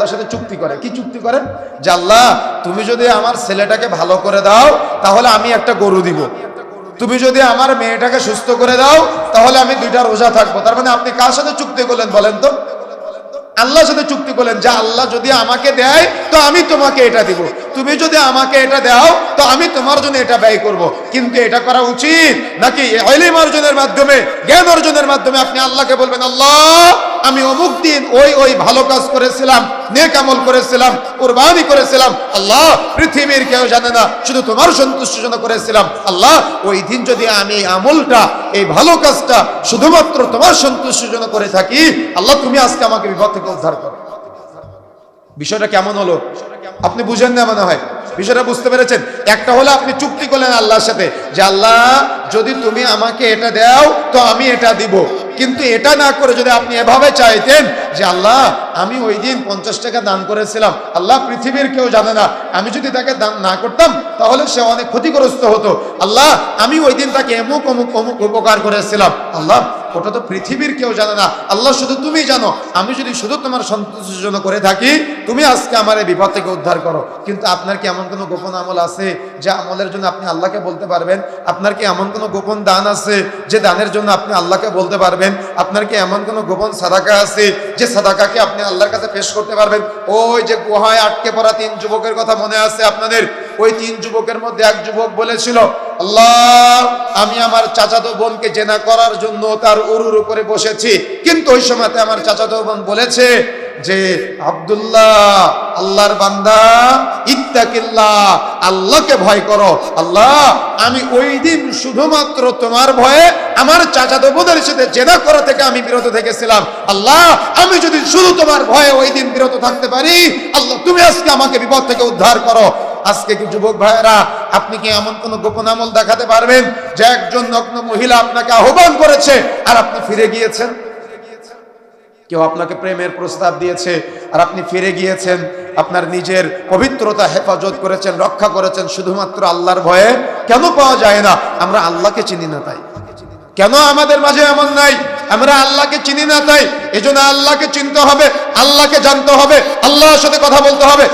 আল্লাহর সাথে চুক্তি করে। কি চুক্তি করেন যে আল্লাহ, তুমি যদি আমার ছেলেটাকে ভালো করে দাও, তাহলে আমি একটা গরু দিব। তুমি যদি আমার মেয়েটাকে সুস্থ করে দাও, তাহলে আমি দুইটা রোজা থাকব। তার মানে আপনি কার সাথে চুক্তি করলেন বলেন তো? আল্লাহর সাথে চুক্তি করলেন যে আল্লাহ যদি আমাকে দেয়, তো আমি তোমাকে এটা দিব। তুমি যদি আমাকে এটা দাও, তো আমি তোমার জন্য এটা ব্যয় করব। কিন্তু এটা করা উচিত নাকি এলিম অর্জনের মাধ্যমে, জ্ঞান অর্জনের মাধ্যমে আপনি আল্লাহকে বলবেন, আল্লাহ আমি অমুক দিন ওই ওই ভালো কাজ করেছিলাম, নেক আমল করেছিলাম, কোরবানি করেছিলাম। আল্লাহ, পৃথিবীর কেউ জানে না, শুধু তোমার সন্তুষ্টির জন্য করেছিলাম। আল্লাহ, ওই দিন যদি আমি এই আমলটা, এই ভালো কাজটা শুধুমাত্র তোমার সন্তুষ্টির জন্য করে থাকি, আল্লাহ, তুমি আজকে আমাকে বিপদ থেকে উদ্ধার করো। বিষয়টা কেমন হলো? আপনি বুঝেন না মনে হয়? বিষয়টা বুঝতে পেরেছেন? একটা হলো আপনি চুক্তি করলেন আল্লাহর সাথে, যে আল্লাহ, যদি তুমি আমাকে এটা দাও, তো আমি এটা দিব। কিন্তু এটা না করে যদি আপনি এভাবে চাইতেন যে আল্লাহ, আমি ওই দিন পঞ্চাশ টাকা দান করেছিলাম, আল্লাহ পৃথিবীর কেউ জানে না, আমি যদি তাকে দান না করতাম, তাহলে সে অনেক ক্ষতিগ্রস্ত হতো। আল্লাহ, আমি ওই দিন তাকে এমুক অমুক অমুক উপকার করেছিলাম। আল্লাহ ওটা তো পৃথিবীর কেউ জানে না। আল্লাহ শুধু তুমি জানো। আমি যদি শুধু তোমার সন্তুষ্টির জন্য করে থাকি, তুমি আজকে আমার এই বিপদ থেকে উদ্ধার করো। কিন্তু আপনার কি এমন কোনো গোপন আমল আছে যে আমলের জন্য আপনি আল্লাহকে বলতে পারবেন? আপনার কি এমন কোনো গোপন দান আছে যে দানের জন্য আপনি আল্লাহকে বলতে পারবেন? আপনার কি এমন কোনো গোপন সাদাকা আছে যে সাদাকাকে আপনি আল্লাহর কাছে পেশ করতে পারবেন? ওই যে গুহায় আটকে পড়া তিন যুবকের কথা মনে আছে আপনাদের? ওই তিন যুবকের মধ্যে এক যুবক বলেছিল, আল্লাহ, আমি আমার চাচাতো বোনকে জেনা করার জন্য তার উরুর উপরে বসেছি। কিন্তু ওই সময়তে আমার চাচাতো বোন বলেছে যে, আব্দুল্লাহ, আল্লাহর বান্দা, ইত্তাকিল্লাহ, আল্লাহকে ভয় করো। আল্লাহ, আমি ওই দিন শুধুমাত্র তোমার ভয়ে আমার চাচাতো বোনের সাথে জেনা করা থেকে আমি বিরত থেকেছিলাম। আল্লাহ, আমি যদি শুধু তোমার ভয়ে ওই দিন বিরত থাকতে পারি, আল্লাহ, তুমি আজকে আমাকে বিপদ থেকে উদ্ধার করো। আজকে কি যুবক ভাইয়েরা, আপনি কি এমন কোন গোপন আমল দেখাতে পারবেন যে একজন নগ্ন মহিলা আপনাকে আহ্বান করেছে আর আপনি ফিরে গিয়েছেন? কেউ আপনাকে প্রেমের প্রস্তাব দিয়েছে আর আপনি ফিরে গিয়েছেন, আপনার নিজের পবিত্রতা হেফাজত করেছেন, রক্ষা করেছেন, শুধুমাত্র আল্লাহর ভয়ে? কেন পাওয়া যায় না? আমরা আল্লাহকে চিনি না তাই। কেন আমাদের মাঝে এমন নাই? আমরা আল্লাহকে চিনি না তাই। এজন্য আল্লাহকে চিনতে হবে, আল্লাহকে জানতে হবে, আল্লাহর সাথে কথা বলতে হবে।